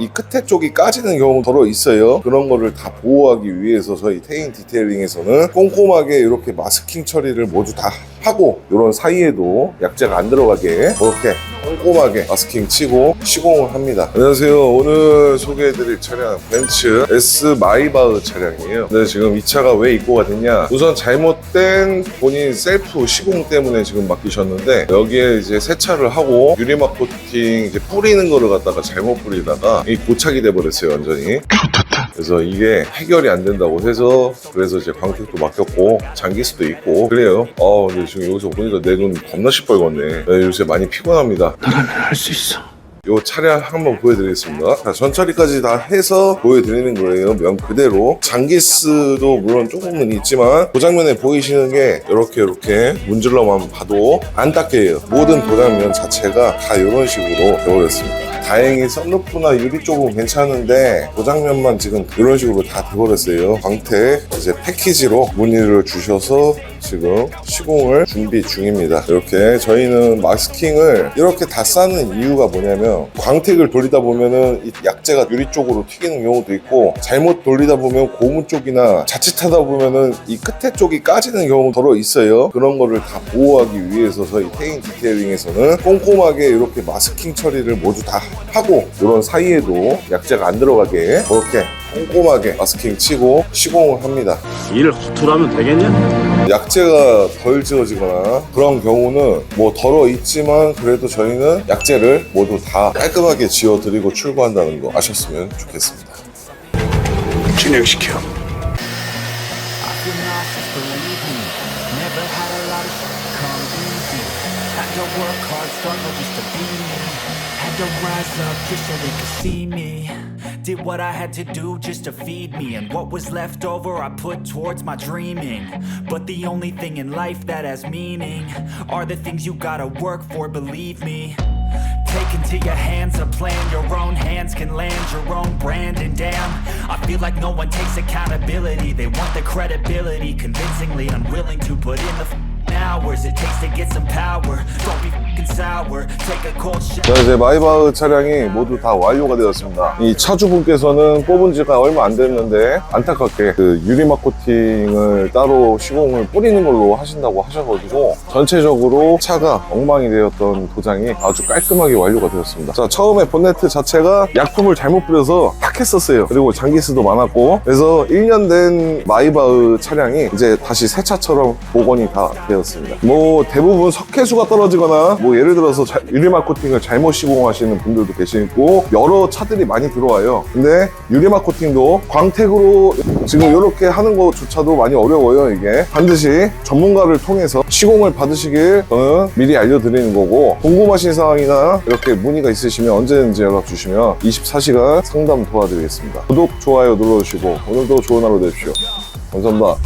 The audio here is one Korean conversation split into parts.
이 끝에 쪽이 까지는 경우 더러 있어요. 그런 거를 다 보호하기 위해서 저희 테인 디테일링에서는 꼼꼼하게 이렇게 마스킹 처리를 모두 다 하고 이런 사이에도 약재가 안 들어가게 이렇게 꼼꼼하게 마스킹 치고 시공을 합니다. 안녕하세요. 오늘 소개해드릴 차량 벤츠 S 마이바흐 차량이에요. 근데 지금 이 차가 왜 입고가 됐냐? 우선 잘못된 본인 셀프 시공 때문에 지금 맡기셨는데 여기에 이제 세차를 하고 유리막 코팅 이제 뿌리는 거를 갖다가 잘못 뿌리다가 이 고착이 돼버렸어요 완전히. 그래서 이게 해결이 안 된다고 해서 그래서 이제 광택도 막혔고 잠길 수도 있고 그래요. 어 근데 지금 여기서 보니까 내 눈 겁나 시뻘겋네. 네, 요새 많이 피곤합니다. 너라면 할 수 있어. 요 차량 한번 보여드리겠습니다. 자, 전처리까지 다 해서 보여드리는 거예요. 면 그대로. 장기스도 물론 조금은 있지만 도장면에 보이시는 게 이렇게 이렇게 문질러만 봐도 안 닦여요. 모든 도장면 자체가 다 이런 식으로 되어버렸습니다. 다행히 썬루프나 유리 쪽은 괜찮은데 도장면만 지금 이런 식으로 다 돼버렸어요. 광택 이제 패키지로 문의를 주셔서 지금 시공을 준비 중입니다. 이렇게 저희는 마스킹을 이렇게 다 싸는 이유가 뭐냐면 광택을 돌리다 보면은 이 약재가 유리 쪽으로 튀기는 경우도 있고 잘못 돌리다 보면 고무 쪽이나 자칫하다 보면은 이 끝에 쪽이 까지는 경우도 더러 있어요. 그런 거를 다 보호하기 위해서 저희 테인 디테일링에서는 꼼꼼하게 이렇게 마스킹 처리를 모두 다 하고 이런 사이에도 약재가 안 들어가게 그렇게 꼼꼼하게 마스킹 치고 시공을 합니다. 일을 허투루 하면 되겠냐? 약재가 덜 지워지거나 그런 경우는 뭐 덜어 있지만 그래도 저희는 약재를 모두 다 깔끔하게 지워드리고 출고한다는 거 아셨으면 좋겠습니다. 진행시켜. To rise up just so they could see me. Did what I had to do just to feed me. And what was left over, I put towards my dreaming. But the only thing in life that has meaning are the things you gotta work for, believe me. Take into your hands a plan, your own hands can land your own brand. And damn, I feel like no one takes accountability. They want the credibility, convincingly unwilling to put in the hours it takes to get some power. Don't be 자, 이제 마이바흐 차량이 모두 다 완료가 되었습니다. 이 차주분께서는 뽑은 지가 얼마 안 됐는데 안타깝게 그 유리막 코팅을 따로 시공을 뿌리는 걸로 하신다고 하셔가지고 전체적으로 차가 엉망이 되었던 도장이 아주 깔끔하게 완료가 되었습니다. 자, 처음에 본네트 자체가 약품을 잘못 뿌려서 탁 했었어요. 그리고 장기스도 많았고 그래서 1년 된 마이바흐 차량이 이제 다시 새 차처럼 복원이 다 되었습니다. 뭐 대부분 석회수가 떨어지거나 뭐 예를 들어서 자- 유리막 코팅을 잘못 시공하시는 분들도 계시고 여러 차들이 많이 들어와요. 근데 유리막 코팅도 광택으로 지금 이렇게 하는 것조차도 많이 어려워요. 이게 반드시 전문가를 통해서 시공을 받으시길 저는 미리 알려드리는 거고 궁금하신 사항이나 이렇게 문의가 있으시면 언제든지 연락 주시면 24시간 상담 도와드리겠습니다. 구독, 좋아요 눌러주시고 오늘도 좋은 하루 되십시오. 감사합니다.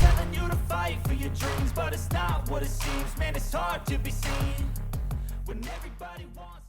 Everybody wants.